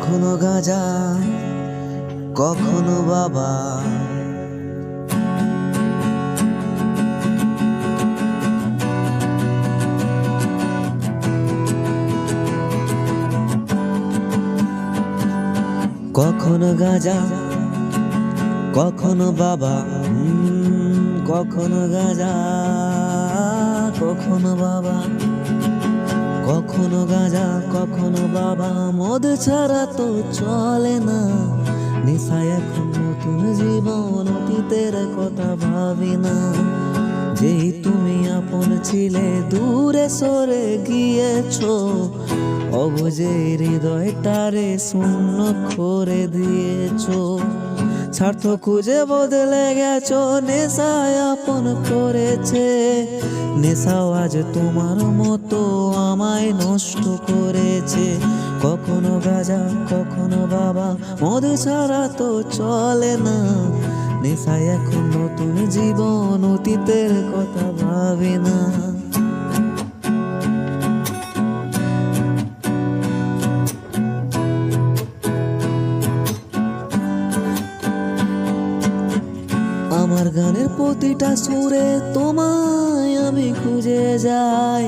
কখনো গাজা কখনো বাবা। কখনো গাজা কখনো বাবা। কখনো গাজা কখনো বাবা। কখনো গাজা, কখনো বাবা, মদ ছাড়া তো চলে না। নেশায় এখন নতুন জীবন, অতীতের কথা ভাবি না। যেই তুমি আপন ছিলে, দূরে সরে গিয়েছো। অবুঝে হৃদয়টারে শূন্য করে দিয়েছ। স্বার্থ খুঁজে বদলে গেছ, নেশায় আপন করেছে। নেশাও আজ তোমার মতো আমায় নষ্ট করেছে। কখনো গাজা, কখনো বাবা, মদ ছাড়া তো চলে না। নেশায় এখন নতুন জীবন অতীতের কথা ভাবে না। আমার গানের প্রতিটা সুরে তোমায় আমি খুঁজে যাই।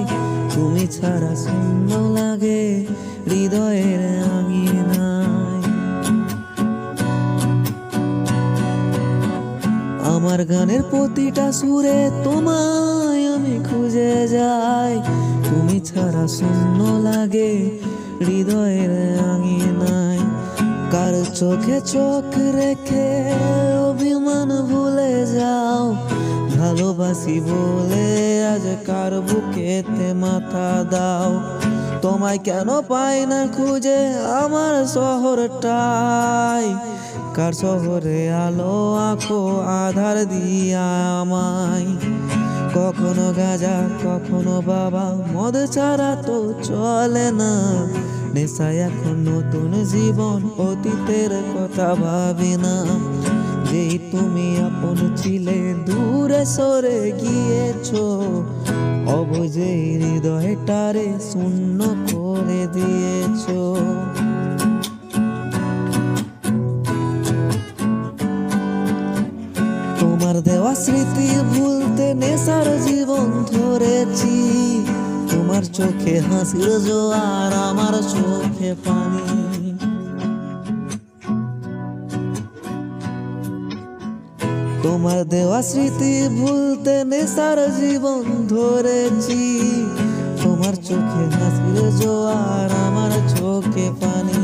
তুমি ছাড়া শূন্য লাগে, হৃদয়ের আঙিনায়। আমার গানের প্রতিটা সুরে তোমায় আমি খুঁজে যাই। তুমি ছাড়া শূন্য লাগে, হৃদয়ের আঙিনায়। কার চোখে চোখ রেখে অভিমান ভুলে যাও? ভালোবাসি বলে আজ কার বুকেতে মাথা দাও? তোমায় কেন পাই না খুঁজে আমার শহরটাই? কার শহরে আলো আঁকো আধার দিয়া আমায়? কখনো গাজা, কখনো বাবা, মদ ছাড়া তো চলে না। নেশায় এখন নতুন জীবন, অতীতের কথা ভাবি না। যেই তুমি আপন ছিলে, দূরে সরে গিয়েছ। অবুঝে হৃদয়টারে শূন্য করে দিয়েছ। তোমার দেওয়া স্মৃতি ভুলতে নেশার জীবন ধরেছি। তোমার চোখে হাসির জোয়ার, আমার চোখে পানি। তোমার দেওয়া স্মৃতি ভুলতে নেশার জীবন ধরেছি। তোমার চোখে হাসির জোয়ার, আমার চোখে পানি।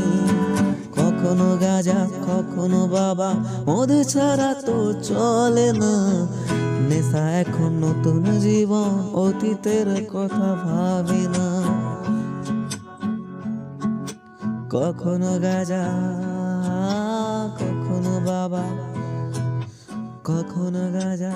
কখনো গাজা, কখনো বাবা, মধু ছাড়া তো চলে না। নেশা এখন নতুন জীবন অতীতের কথা ভাবি না। কখনো গাজা কখনো বাবা কখনো গাজা।